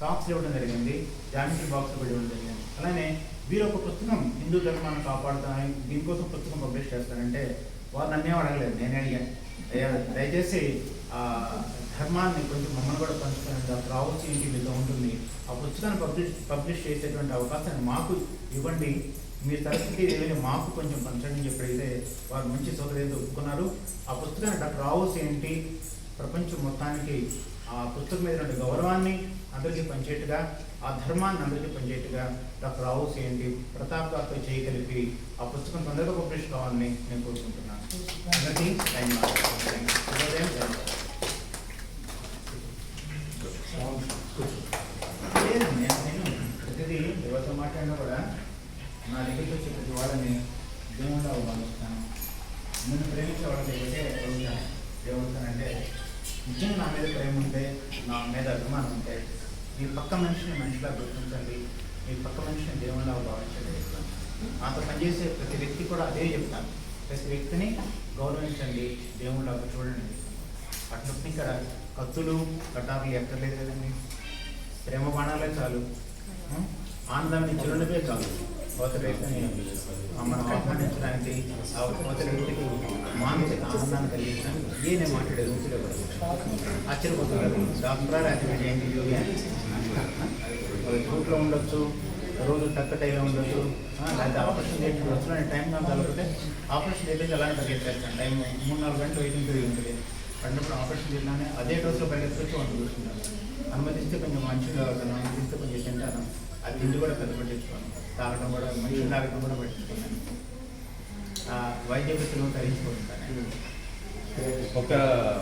Socks ఇవ్వడం జరిగింది geometry box కూడా ఇవ్వడం జరిగింది. అలానే వీరు ఒక పుస్తకం హిందూ ధర్మాన్ని కాపాడుతామని దీనికోసం పుస్తకం పబ్లిష్ చేస్తారంటే వారు నన్నేం అడగలేదు నేనే అడిగాను. అయ్యా, దయచేసి ఆ ధర్మాన్ని కొంచెం మమ్మల్ని కూడా పంచుకునే డాక్టర్ రావచ్చు ఏంటి మీతో ఉంటుంది. ఆ పుస్తకాన్ని పబ్లిష్ పబ్లిష్ చేసేటువంటి అవకాశాన్ని మాకు ఇవ్వండి. మీ తరచుకి ఏదైనా మాకు కొంచెం పంచండి చెప్పి వారు మంచి సౌకర్యంతో ఒప్పుకున్నారు. ఆ పుస్తకాన్ని డాక్టర్ రావుస్ ఏంటి ప్రపంచం మొత్తానికి ఆ పుస్తకం మీద ఉన్న గౌరవాన్ని అందరికీ పంచేట్టుగా ఆ ధర్మాన్ని అందరికీ పంచేట్టుగా డాక్టర్ రావు ఏంటి ప్రతాప్ గారితో చేయగలిపి ఆ పుస్తకం తొందరగా పబ్లిష్ కావాలని నేను కోరుకుంటున్నాను. అందరికీ ధన్యవాదాలు. నేను నేను ప్రతిదీ ఎవరితో మాట్లాడినా కూడా నా దగ్గరికి వచ్చే ప్రతి వాళ్ళని దేవుడిగా భావిస్తాను నన్ను ప్రేమించే వాళ్ళకి ఒకటే అడుగుతాను అంటే నిజంగా నా మీద ప్రేమ ఉంటే నా మీద అభిమానం ఉంటే మీ పక్క మనిషిని మనిషిలా గుర్తించండి మీ పక్క మనిషిని దేవుళ్ళ భావించండి. నాతో పనిచేసే ప్రతి వ్యక్తి కూడా అదే చెప్తాను ప్రతి వ్యక్తిని గౌరవించండి దేవుళ్ళ చూడండి. అట్లప్పుడు ఇక్కడ కత్తులు కటారులు ఎక్కర్లేదు కదండి. ప్రేమ బాణాలే చాలు. ఆనందాన్ని చిరునవ్వే చాలు. కోత వ్యక్తిని మనం ఆహ్వానించడానికి ఆ కోత వ్యక్తికి ఆనందాన్ని కలిగించాను ఏ నేను మాట్లాడే రూపులో ఆశ్చర్యపోతున్నారు డాక్టర్ అది ఏంటి యోగి అని. రూట్లో ఉండొచ్చు రోజు తక్కువ టైంలో ఉండొచ్చు లేకపోతే ఆపరేషన్ చేసి వచ్చిన టైం నాకు కలుగుతే ఆపరేషన్ చేసి ఎలా పరిగెత్తాను టైం మూడు నాలుగు గంటలు వెయిటింగ్ పీరియడ్ ఉంటుంది పడినప్పుడు ఆపరేషన్ చేసినానే అదే డోస్లో పరిగెత్తుకొచ్చి వాళ్ళు చూసుకుంటాను అనుమతిస్తే కొంచెం మంచిగా అవుతాను అనుమతిస్తే కొంచెం తింటాను అది తిండి కూడా పెద్ద పట్టించుకోను. తాగడం కూడా మంచి తాగడం కూడా పట్టించుకున్నాను వైద్య వృత్తిలో తరించుకుంటాను ఒక